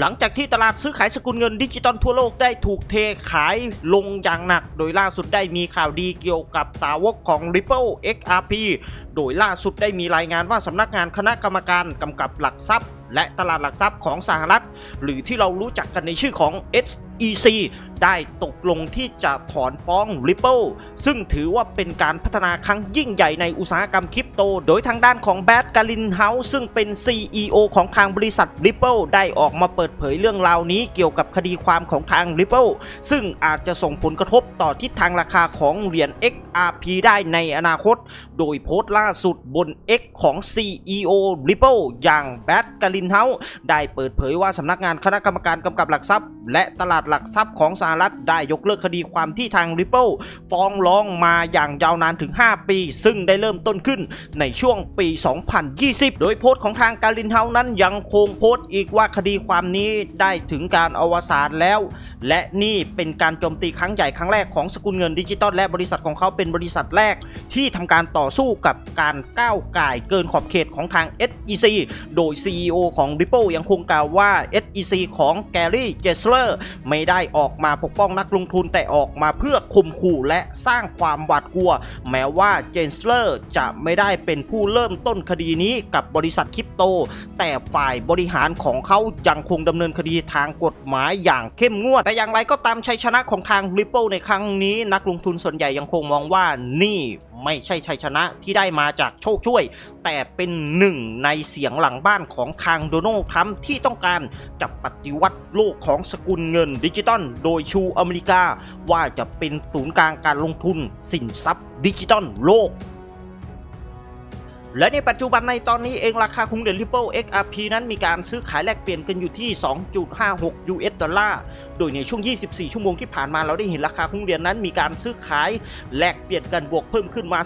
หลังจากที่ตลาดซื้อขายสกุลเงินดิจิตอลทั่วโลกได้ถูกเทขายลงอย่างหนัก โดยล่าสุดได้มีข่าวดีเกี่ยวกับสาวกของ Ripple XRP โดยล่าสุดได้มีรายงานว่าสำนักงานคณะกรรมการกำกับหลักทรัพย์ และตลาดหลักทรัพย์ของสหรัฐ หรือที่เรารู้จักกันในชื่อของ SEC ได้ตกลงที่จะถอนฟ้อง Ripple ซึ่งถือว่าเป็นการพัฒนาครั้งยิ่งใหญ่ในอุตสาหกรรมคริปโต โดยทางด้านของแบดกาลินเฮาส์ซึ่งเป็น CEO ของทางบริษัท Ripple ได้ออกมาเปิดเผยเรื่องราวนี้เกี่ยวกับคดีความของทาง Ripple ซึ่งอาจจะส่งผลกระทบต่อทิศทางราคาของเหรียญ XRP ได้ในอนาคต โดยโพสต์ล่าสุดบน X ของ CEO Ripple อย่างแบดกาลินเฮาส์ได้เปิดเผยว่าสำนักงานคณะกรรมการกำกับหลักทรัพย์ และตลาดหลักทรัพย์ของสหรัฐได้ยกเลิกคดีความที่ทาง Ripple ฟ้องร้องมาอย่างยาวนานถึง 5 ปี ซึ่งได้เริ่มต้นขึ้นในช่วงปี 2020 โดยโพสต์ของทางการินเฮานั้นยังคงโพสต์อีกว่าคดีความนี้ได้ถึงการอวสานแล้ว และนี่เป็นการโจมตีครั้งใหญ่ครั้งแรกของสกุลเงินดิจิตอลและบริษัทของเขาเป็นบริษัทแรก ที่ทำการต่อสู้กับการก้าวไก่เกินขอบเขตของทาง SEC โดย CEO ของ Ripple ยังคงกล่าวว่า SEC ของ Gary Gensler ไม่ได้ออกมาปกป้องนักลงทุนแต่ออกมาเพื่อข่มขู่และสร้างความหวาดกลัว แม้ว่า Gensler จะไม่ได้เป็นผู้เริ่มต้นคดีนี้กับบริษัทคริปโต แต่ฝ่ายบริหารของเขายังคงดำเนินคดีทางกฎหมายอย่างเข้มงวด แต่อย่างไรก็ตามชัยชนะของทาง Ripple ในครั้งนี้ นักลงทุนส่วนใหญ่ยังคงมองว่านี่ไม่ใช่ชัยชนะที่ได้มาจากโชคช่วย แต่เป็นหนึ่งในเสียงหลังบ้านของทางโดนัลด์ทรัมป์ที่ต้องการจะปฏิวัติโลกของสกุลเงินดิจิตอลโดยชูอเมริกา ว่าจะเป็นศูนย์กลางการลงทุนสินทรัพย์ดิจิตอลโลกและในปัจจุบันในตอนนี้เองราคาของเหรียญ Ripple XRP นั้นมีการซื้อขายแลกเปลี่ยนกันอยู่ที่ 2.56 US ดอลลาร์โดยในช่วง 24 ชั่วโมงที่ผ่านมาเราได้เห็นราคาของเหรียญนั้นมีการซื้อขายแลกเปลี่ยนกันบวกเพิ่มขึ้นมา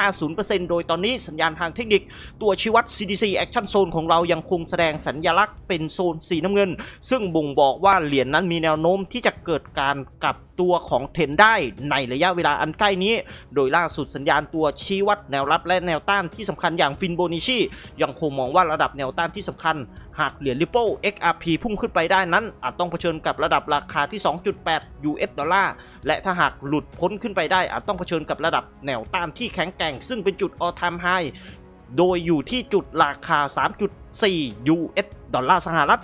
12.50%โดยตอนนี้สัญญาณทางเทคนิคตัวชี้วัด CDC Action Zone ของเรายังคงแสดงสัญลักษณ์เป็นโซนสีน้ำเงิน ซึ่งบ่งบอกว่าเหรียญนั้นมีแนวโน้มที่จะเกิดการกลับตัวของเทรนได้ในระยะเวลาอันใกล้นี้ โดยล่าสุดสัญญาณตัวชี้วัดแนวรับและแนวต้านที่สำคัญอย่างฟินโบนิชียังคงมองว่าระดับแนวต้านที่สำคัญหากเหรียญ Ripple XRP พุ่งขึ้นไปได้นั้น อาจต้องเผชิญกับระดับราคาที่ 2.8 US ดอลลาร์ และถ้าหากหลุดพ้นขึ้นไปได้ อาจต้องเผชิญกับระดับแนวต้านที่แข็งแกร่ง ซึ่งเป็นจุด all time high โดยอยู่ที่จุดราคา 3.4 US ดอลลาร์สหรัฐ